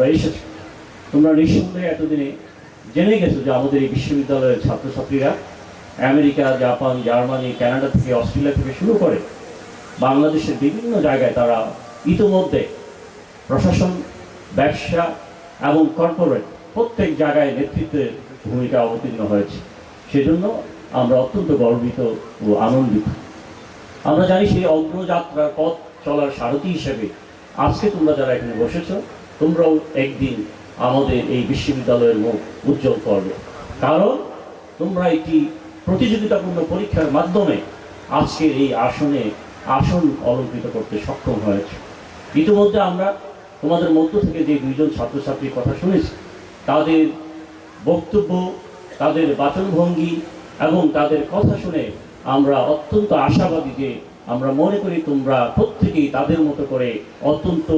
তোমরা এসেছ তোমরা নিঃসন্দেহে এতদিনে জেনে গেছো যে আমাদের এই বিশ্ববিদ্যালয়ের ছাত্রছাত্রীরা আমেরিকা, জাপান, জার্মানি, কানাডা থেকে অস্ট্রেলিয়া থেকে শুরু করে বাংলাদেশের বিভিন্ন জায়গায় তারা ইতোমধ্যে প্রশাসন, ব্যবসা এবং কর্পোরেট প্রত্যেক জায়গায় নেতৃত্বের ভূমিকা অবতীর্ণ হয়েছে। সেজন্য আমরা অত্যন্ত গর্বিত ও আনন্দিত। আমরা জানি সেই অগ্রযাত্রার পথ চলার সারথি হিসেবে আজকে তোমরা যারা এখানে বসেছো তোমরাও একদিন আমাদের এই বিশ্ববিদ্যালয়ের মুখ উজ্জ্বল করবে। কারণ তোমরা একটি প্রতিযোগিতাপূর্ণ পরীক্ষার মাধ্যমে আজকের এই আসনে আসন অলঙ্কৃত করতে সক্ষম হয়েছে। ইতিমধ্যে আমরা তোমাদের মধ্য থেকে যে দুইজন ছাত্রছাত্রীর কথা শুনেছি, তাদের বক্তব্য, তাদের বাচনভঙ্গি এবং তাদের কথা শুনে আমরা অত্যন্ত আশাবাদী যে আমরা মনে করি তোমরা প্রত্যেকেই তাদের মতো করে অত্যন্ত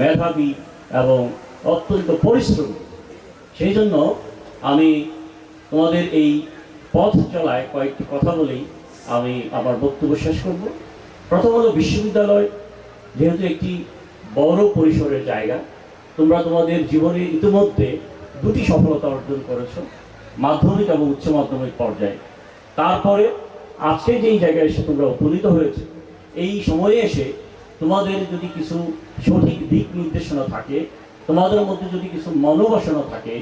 মেধাবী এবং অত্যন্ত পরিশ্রম। সেই জন্য আমি তোমাদের এই পথ চলায় কয়েকটি কথা বলেই আমি আমার বক্তব্য শেষ করব। প্রথম বিশ্ববিদ্যালয়, যেহেতু একটি বড় পরিসরের জায়গা, তোমরা তোমাদের জীবনে ইতিমধ্যে দুটি সফলতা অর্জন করেছ, মাধ্যমিক এবং উচ্চ মাধ্যমিক পর্যায়ে। তারপরে আজকে যেই জায়গায় এসে তোমরা উপনীত হয়েছে, এই সময়ে এসে তোমাদের যদি কিছু সঠিক দিক নির্দেশনা থাকে, তোমাদের মধ্যে যদি কিছু মনোবাসনা থাকে,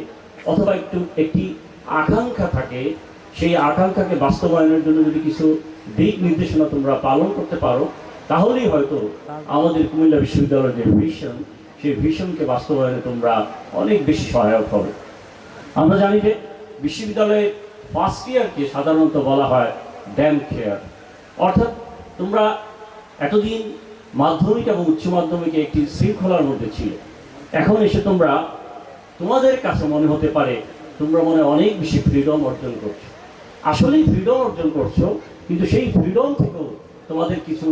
অথবা একটু একটি আকাঙ্ক্ষা থাকে, সেই আকাঙ্ক্ষাকে বাস্তবায়নের জন্য যদি কিছু দিক নির্দেশনা তোমরা পালন করতে পারো, তাহলেই হয়তো আমাদের কুমিল্লা বিশ্ববিদ্যালয়ের যে ভিশন সেই ভিশনকে বাস্তবায়নে তোমরা অনেক বেশি সহায়ক হবে। আমরা জানি যে বিশ্ববিদ্যালয়ে ফার্স্ট ইয়ারকে সাধারণত বলা হয় ড্যাম কেয়ার অর্থাৎ তোমরা এতদিন মাধ্যমিক এবং উচ্চ মাধ্যমিকে একটি শৃঙ্খলার মধ্যে ছিল। এখন এসে তোমরা, তোমাদের কাছে মনে হতে পারে তোমরা মনে অনেক বেশি ফ্রিডম অর্জন করছ। আসলেই ফ্রিডম অর্জন করছ, কিন্তু সেই ফ্রিডম থেকেও তোমাদের কিছু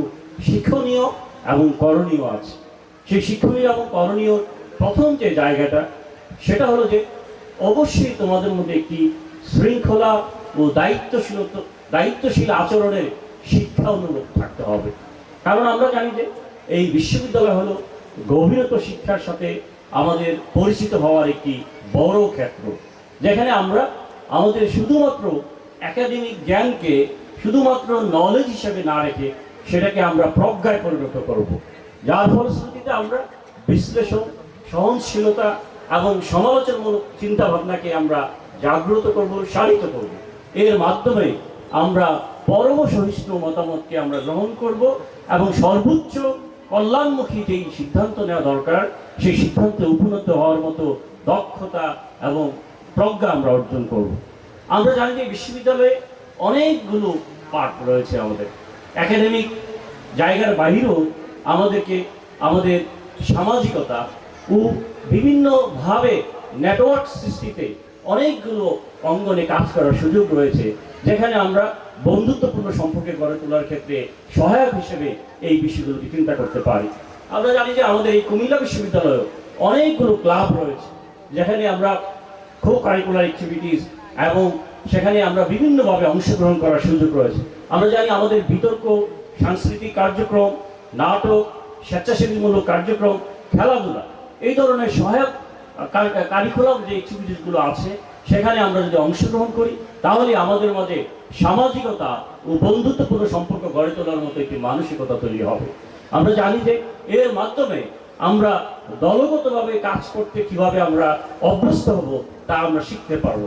শিক্ষণীয় এবং করণীয় আছে। সেই শিক্ষণীয় এবং করণীয় প্রথম যে জায়গাটা, সেটা হলো যে অবশ্যই তোমাদের মধ্যে একটি শৃঙ্খলা ও দায়িত্বশীলতা দায়িত্বশীল আচরণের শিক্ষা অনুরোধ থাকতে হবে। কারণ আমরা জানি যে এই বিশ্ববিদ্যালয় হলো গভীরত শিক্ষার সাথে আমাদের পরিচিত হওয়ার একটি বড় ক্ষেত্র, যেখানে আমরা আমাদের শুধুমাত্র একাডেমিক জ্ঞানকে শুধুমাত্র নলেজ হিসেবে না রেখে সেটাকে আমরা প্রজ্ঞায় পরিণত করব। যার ফলশ্রুতিতে আমরা বিশ্লেষণ, সহনশীলতা এবং সমালোচনামূলক চিন্তা ভাবনাকে আমরা জাগ্রত করব সারিত করব। এর মাধ্যমে আমরা পরম সহিষ্ণু মতামতকে আমরা গ্রহণ করব এবং সর্বোচ্চ কল্যাণমুখী যেই সিদ্ধান্ত নেওয়া দরকার, সেই সিদ্ধান্তে উপনীত হওয়ার মতো দক্ষতা এবং প্রজ্ঞা আমরা অর্জন করব। আমরা জানি যে বিশ্ববিদ্যালয়ে অনেকগুলো পার্ট রয়েছে আমাদের। একাডেমিক জায়গার বাহিরেও আমাদেরকে আমাদের সামাজিকতা ও বিভিন্নভাবে নেটওয়ার্ক সৃষ্টিতে অনেকগুলো অঙ্গনে কাজ করার সুযোগ রয়েছে, যেখানে আমরা বন্ধুত্বপূর্ণ সম্পর্কে গড়ে তোলার ক্ষেত্রে সহায়ক হিসেবে এই বিষয়গুলোকে চিন্তা করতে পারি। আমরা জানি যে আমাদের এই কুমিল্লা বিশ্ববিদ্যালয়েও অনেকগুলো ক্লাব রয়েছে, যেখানে আমরা কো কারিকুলার অ্যাক্টিভিটিস এবং সেখানে আমরা বিভিন্নভাবে অংশগ্রহণ করার সুযোগ রয়েছে। আমরা জানি আমাদের বিতর্ক, সাংস্কৃতিক কার্যক্রম, নাটক, স্বেচ্ছাসেবীমূলক কার্যক্রম, খেলাধুলা, এই ধরনের সহায়ক কারিকুলাম যে অ্যাক্টিভিটিসগুলো আছে, সেখানে আমরা যদি অংশগ্রহণ করি, তাহলে আমাদের মাঝে সামাজিকতা ও বন্ধুত্বপূর্ণ সম্পর্ক গড়ে তোলার মতো একটি মানসিকতা তৈরি হবে। আমরা জানি যে এর মাধ্যমে আমরা দলগতভাবে কাজ করতে কীভাবে আমরা অভ্যস্ত হব, তা আমরা শিখতে পারব।